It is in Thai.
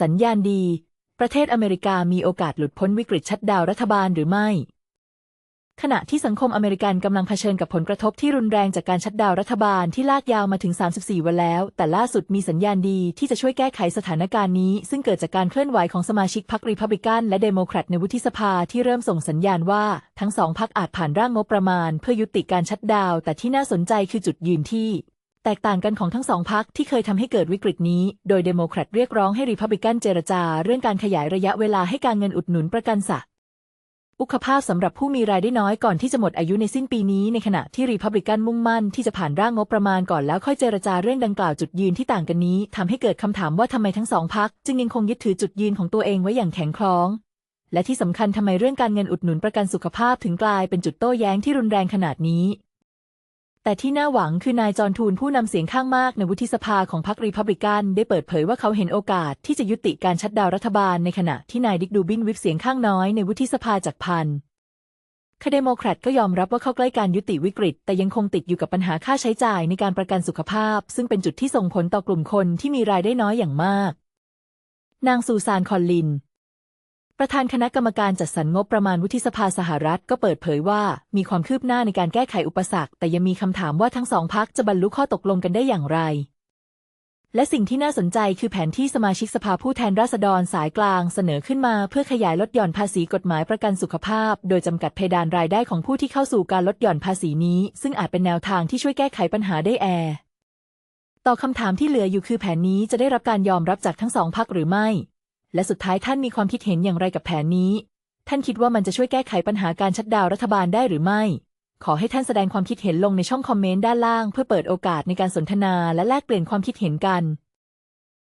สัญญาณดี ประเทศอเมริกามีโอกาสหลุดพ้นวิกฤตชัดดาวรัฐบาลหรือไม่ ขณะที่สังคมอเมริกันกำลังเผชิญกับผลกระทบที่รุนแรงจากการชัดดาวรัฐบาลที่ลากยาวมาถึง 34 วันแล้ว แต่ล่าสุดมีสัญญาณดีที่จะช่วยแก้ไขสถานการณ์นี้ ซึ่งเกิดจากการเคลื่อนไหวของสมาชิกพรรครีพับลิกันและเดโมแครตในวุฒิสภาที่เริ่มส่งสัญญาณว่าทั้งสองพรรคอาจผ่านร่างงบประมาณ เพื่อยุติการชัดดาว แต่ที่น่าสนใจคือจุดยืนที่ แตกต่างกันของทั้งสองพรรคที่เคยทำให้เกิดวิกฤตนี้ โดยเดโมแครตเรียกร้องให้รีพับลิกันเจรจา เรื่องการขยายระยะเวลาให้การเงินอุดหนุนประกันสัอุคภาพสำหรับผู้มีรายได้น้อยก่อนที่จะหมดอายุในสิ้นปีนี้ในขณะที่รีพับลิกันมุ่งมั่นที่จะผ่านร่างงบประมาณก่อนแล้วค่อยเจรจาเรื่องดังกล่าวจุดยืนที่ต่างกันนี้ทำให้เกิดคำถามว่าทำไมทั้งสองพรรคจึงยังคงยึดถือจุดยืนของตัวเองไว้อย่างแข็งแกร่งและที่สำคัญทำไมเรื่องการเงินอุดหนุนประกันสุขภาพถึงกลายเป็นจุดโต้แย้งที่รุนแรงขนาดนี้ แต่ที่น่าหวังคือนายจอห์นทูนผู้นำเสียงข้างมากในวุฒิสภาของพรรครีพับลิกันได้เปิดเผยว่าเขาเห็นโอกาสที่จะยุติการชัดดาวรัฐบาลในขณะที่นายดิกดูบินวิปเสียงข้างน้อยในวุฒิสภาจากพันคเดโมแครตก็ยอมรับว่าเข้าใกล้การยุติวิกฤต แต่ยังคงติดอยู่กับปัญหาค่าใช้จ่ายในการประกันสุขภาพ ซึ่งเป็นจุดที่ส่งผลต่อกลุ่มคนที่มีรายได้น้อยอย่างมาก นางซูซานคอนลิน ประธานคณะกรรมการจัดสรรงบประมาณวุฒิสภาสหรัฐก็เปิดเผยว่า มีความคืบหน้าในการแก้ไขอุปสรรค แต่ยังมีคำถามว่าทั้งสองพักจะบรรลุข้อตกลงกันได้อย่างไร และสิ่งที่น่าสนใจคือแผนที่สมาชิกสภาผู้แทนราษฎรสายกลางเสนอขึ้นมาเพื่อขยายลดหย่อนภาษีกฎหมายประกันสุขภาพ โดยจำกัดเพดานรายได้ของผู้ที่เข้าสู่การลดหย่อนภาษีนี้ ซึ่งอาจเป็นแนวทางที่ช่วยแก้ไขปัญหาได้แอต่อคำถามที่เหลืออยู่คือแผนนี้จะได้รับการยอมรับจากทั้งสองพักหรือไม่ และสุดท้ายท่านมีความคิดเห็นอย่างไรกับแผนนี้ ท่านคิดว่ามันจะช่วยแก้ไขปัญหาการชัดดาวรัฐบาลได้หรือไม่ ขอให้ท่านแสดงความคิดเห็นลงในช่องคอมเมนต์ด้านล่าง เพื่อเปิดโอกาสในการสนทนาและแลกเปลี่ยนความคิดเห็นกัน